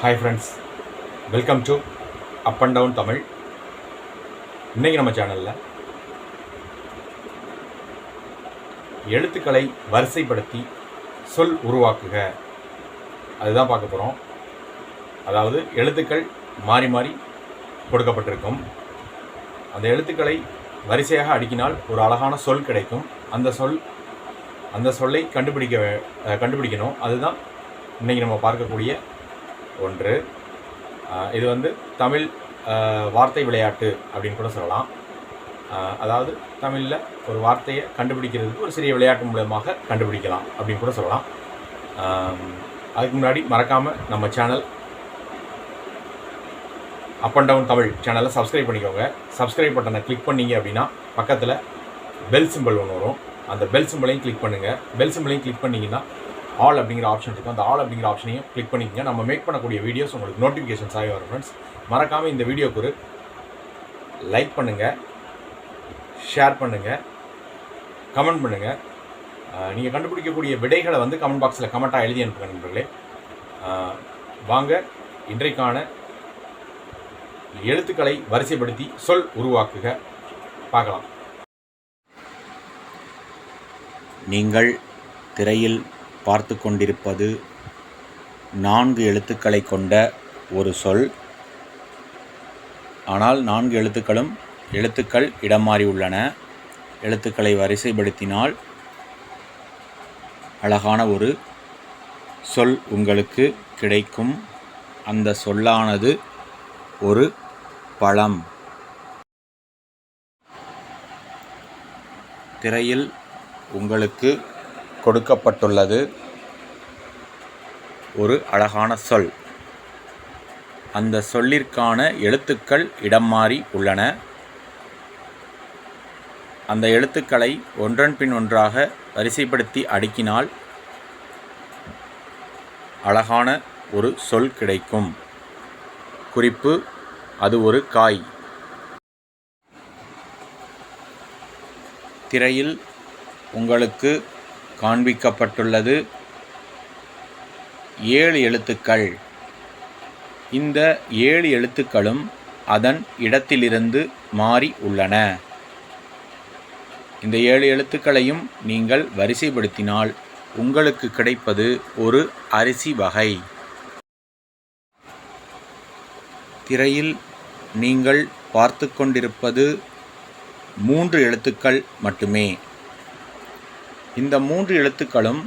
Hi friends welcome to up and down Tamil இன்றைக்கி நம்ம சேனலில் எழுத்துக்களை வரிசைப்படுத்தி சொல் உருவாக்குக. அதுதான் பார்க்க போகிறோம் அதாவது எழுத்துக்கள் மாறி மாறி கொடுக்கப்பட்டிருக்கும். அந்த எழுத்துக்களை வரிசையாக அடுக்கினால் ஒரு அழகான சொல் கிடைக்கும். அந்த சொல் அந்த சொல்லை கண்டுபிடிக்க கண்டுபிடிக்கணும். அதுதான் இன்றைக்கி நம்ம பார்க்கக்கூடிய ஒன்று. இது வந்து தமிழ் வார்த்தை விளையாட்டு அப்படின்னு கூட சொல்லலாம். அதாவது தமிழில் ஒரு வார்த்தையை கண்டுபிடிக்கிறதுக்கு ஒரு சிறிய விளையாட்டு மூலயமாக கண்டுபிடிக்கலாம் அப்படின்னு கூட சொல்லலாம். அதுக்கு முன்னாடி மறக்காமல் நம்ம channel up and down Tamil சேனலை சப்ஸ்கிரைப் பண்ணிக்கோங்க. சப்ஸ்கிரைப் பட்டனை கிளிக் பண்ணீங்க அப்படின்னா பக்கத்தில் பெல் சிம்பிள் ஒன்று வரும். அந்த பெல் சிம்பிளையும் கிளிக் பண்ணுங்கள் பெல் சிம்பிளையும் கிளிக் பண்ணிங்கன்னா ஆல் அப்படிங்கிற ஆப்ஷன் இருக்கும் அந்த ஆல் அப்படிங்கிற ஆப்ஷனையும் கிளிக் பண்ணிக்கங்க. நம்ம மேக் பண்ணக்கூடிய வீடியோஸ் உங்களுக்கு நோட்டிஃபிகேஷன்ஸ் ஆகி வரும் ஃப்ரெண்ட்ஸ் மறக்காமல் இந்த வீடியோக்கு ஒரு லைக் பண்ணுங்கள் ஷேர் பண்ணுங்கள் கமெண்ட் பண்ணுங்கள் நீங்கள் கண்டுபிடிக்கக்கூடிய விடைகளை வந்து கமெண்ட் பாக்ஸில் கமெண்ட்டாக எழுதி அனுப்புங்க நண்பர்களே. வாங்க. இன்றைக்கான எழுத்துக்களை வரிசைப்படுத்தி சொல் உருவாக்குக. பார்க்கலாம். நீங்கள் திரையில் பார்த்து கொண்டிருப்பது நான்கு எழுத்துக்களை கொண்ட ஒரு சொல். ஆனால் நான்கு எழுத்துக்களும் எழுத்துக்கள் இடம் மாறி உள்ளன. எழுத்துக்களை வரிசைப்படுத்தினால் அழகான ஒரு சொல் உங்களுக்கு கிடைக்கும். அந்த சொல்லானது ஒரு பழம். திரையில் உங்களுக்கு கொடுக்கப்பட்டுள்ளது. ஒரு அழகான சொல். அந்த சொல்லிற்கான எழுத்துக்கள் இடம் மாறி உள்ளன. அந்த எழுத்துக்களை ஒன்றன் பின் ஒன்றாக வரிசைப்படுத்தி அடுக்கினால் அழகான ஒரு சொல் கிடைக்கும். குறிப்பு அது ஒரு காய். திரையில் உங்களுக்கு காண்பிக்கப்பட்டுள்ளது. ஏழு எழுத்துக்கள். இந்த ஏழு எழுத்துக்களும் அதன் இடத்திலிருந்து மாறி உள்ளன. இந்த ஏழு எழுத்துக்களையும் நீங்கள் வரிசைப்படுத்தினால் உங்களுக்கு கிடைப்பது ஒரு அரிசி வகை. திரையில் நீங்கள் பார்த்து கொண்டிருப்பது மூன்று எழுத்துக்கள் மட்டுமே. இந்த மூன்று எழுத்துக்களும்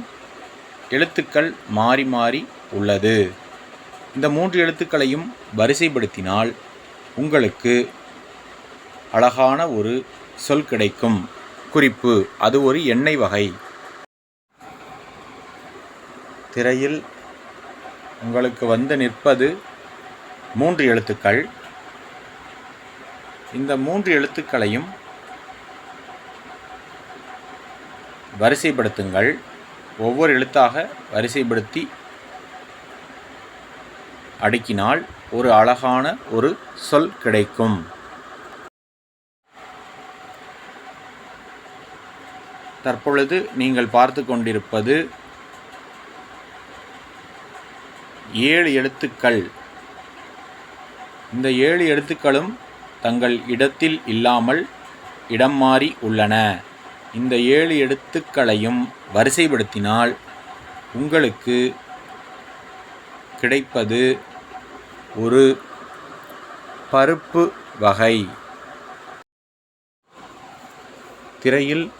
எழுத்துக்கள் மாறி மாறி உள்ளது. இந்த மூன்று எழுத்துக்களையும் வரிசைப்படுத்தினால் உங்களுக்கு அழகான ஒரு சொல் கிடைக்கும். குறிப்பு அது ஒரு எண்ணெய் வகை. திரையில் உங்களுக்கு வந்து நிற்பது மூன்று எழுத்துக்கள். இந்த மூன்று எழுத்துக்களையும் வரிசைப்படுத்துங்கள். ஒவ்வொரு எழுத்தாக வரிசைப்படுத்தி அடுக்கினால் ஒரு அழகான ஒரு சொல் கிடைக்கும். தற்பொழுது நீங்கள் பார்த்து கொண்டிருப்பது ஏழு எழுத்துக்கள். இந்த ஏழு எழுத்துக்களும் தங்கள் இடத்தில் இல்லாமல் இடம் மாறி உள்ளன. இந்த ஏழு எழுத்துக்களையும் வரிசைப்படுத்தினால் உங்களுக்கு கிடைப்பது ஒரு பருப்பு வகை. திரையில்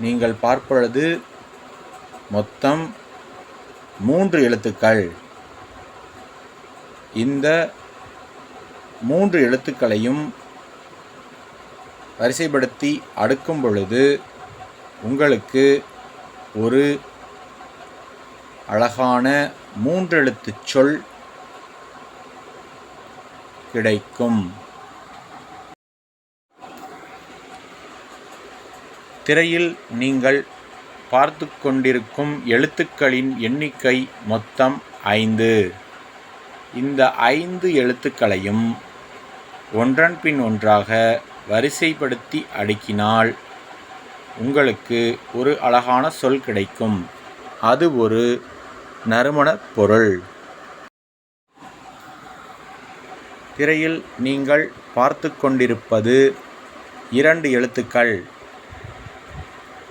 நீங்கள் பார்ப்பது மொத்தம் மூன்று எழுத்துக்கள். இந்த மூன்று எழுத்துக்களையும் வரிசைப்படுத்தி அடுக்கும் பொழுது உங்களுக்கு ஒரு அழகான மூன்றெழுத்து சொல் கிடைக்கும். திரையில் நீங்கள் பார்த்து கொண்டிருக்கும் எழுத்துக்களின் எண்ணிக்கை மொத்தம் ஐந்து. இந்த ஐந்து எழுத்துக்களையும் ஒன்றன் பின் ஒன்றாக வரிசைப்படுத்தி அடுக்கினால் உங்களுக்கு ஒரு அழகான சொல் கிடைக்கும். அது ஒரு நறுமணப் பொருள். திரையில் நீங்கள் பார்த்து கொண்டிருப்பது இரண்டு எழுத்துக்கள்.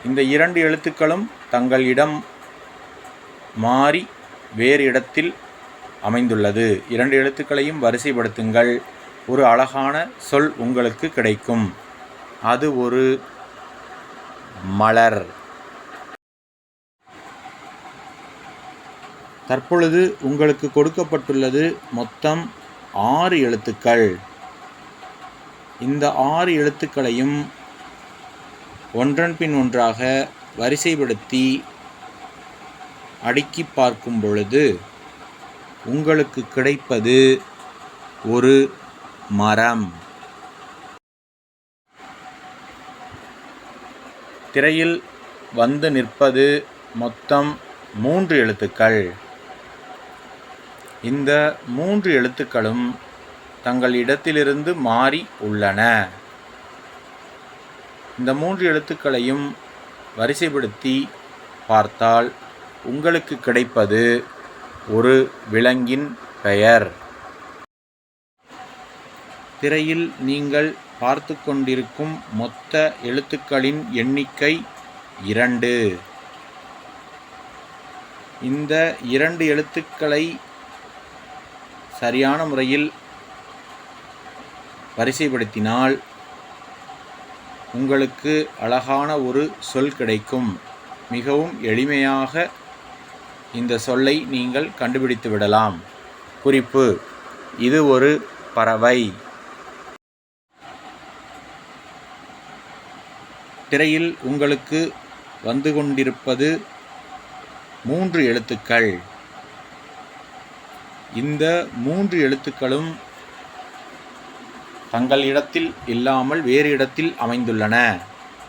இந்த இரண்டு எழுத்துக்களும் தங்கள் இடம் மாறி வேறு இடத்தில் அமைந்துள்ளது. இரண்டு எழுத்துக்களையும் வரிசைப்படுத்துங்கள். ஒரு அழகான சொல் உங்களுக்கு கிடைக்கும். அது ஒரு மலர். தற்பொழுது உங்களுக்கு கொடுக்கப்பட்டுள்ளது மொத்தம் ஆறு எழுத்துக்கள். இந்த ஆறு எழுத்துக்களையும் ஒன்றன் பின் ஒன்றாக வரிசைப்படுத்தி அடுக்கி பார்க்கும் பொழுது உங்களுக்கு கிடைப்பது ஒரு மரம். திரையில் வந்து நிற்பது மொத்தம் மூன்று எழுத்துக்கள். இந்த மூன்று எழுத்துக்களும் தங்கள் இடத்திலிருந்து மாறி உள்ளன. இந்த மூன்று எழுத்துக்களையும் வரிசைப்படுத்தி பார்த்தால் உங்களுக்கு கிடைப்பது ஒரு விலங்கின் பெயர். திரையில் நீங்கள் பார்த்து கொண்டிருக்கும் மொத்த எழுத்துக்களின் எண்ணிக்கை இரண்டு. இந்த இரண்டு எழுத்துக்களை சரியான முறையில் வரிசைப்படுத்தினால் உங்களுக்கு அழகான ஒரு சொல் கிடைக்கும். மிகவும் எளிமையாக இந்த சொல்லை நீங்கள் கண்டுபிடித்து விடலாம். குறிப்பு இது ஒரு பறவை. திரையில் உங்களுக்கு வந்து கொண்டிருப்பது மூன்று எழுத்துக்கள். இந்த மூன்று எழுத்துக்களும் தங்கள் இடத்தில் இல்லாமல் வேறு இடத்தில் அமைந்துள்ளன.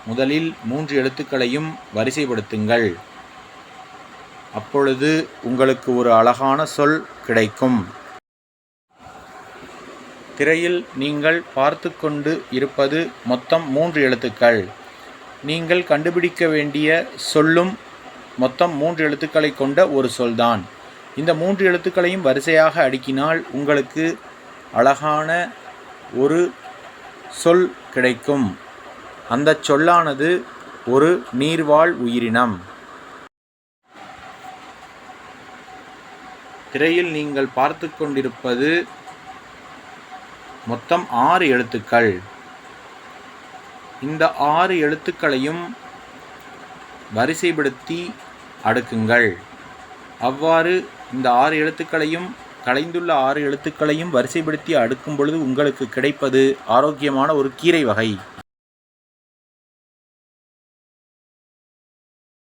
முதலில் மூன்று எழுத்துக்களையும் வரிசைப்படுத்துங்கள். அப்பொழுது உங்களுக்கு ஒரு அழகான சொல் கிடைக்கும். திரையில் நீங்கள் பார்த்து கொண்டு இருப்பது மொத்தம் மூன்று எழுத்துக்கள். நீங்கள் கண்டுபிடிக்க வேண்டிய சொல்லும் மொத்தம் மூன்று எழுத்துக்களை கொண்ட ஒரு சொல்தான். இந்த மூன்று எழுத்துக்களையும் வரிசையாக அடுக்கினால் உங்களுக்கு அழகான ஒரு சொல் கிடைக்கும். அந்த சொல்லானது ஒரு நீர்வாழ் உயிரினம். திரையில் நீங்கள் பார்த்து கொண்டிருப்பது மொத்தம் ஆறு எழுத்துக்கள். இந்த ஆறு எழுத்துக்களையும் வரிசைப்படுத்தி அடுக்குங்கள். அவ்வாறு இந்த ஆறு எழுத்துக்களையும் கலைந்துள்ள ஆறு எழுத்துக்களையும் வரிசைப்படுத்தி அடுக்கும் பொழுது உங்களுக்கு கிடைப்பது ஆரோக்கியமான ஒரு கீரை வகை.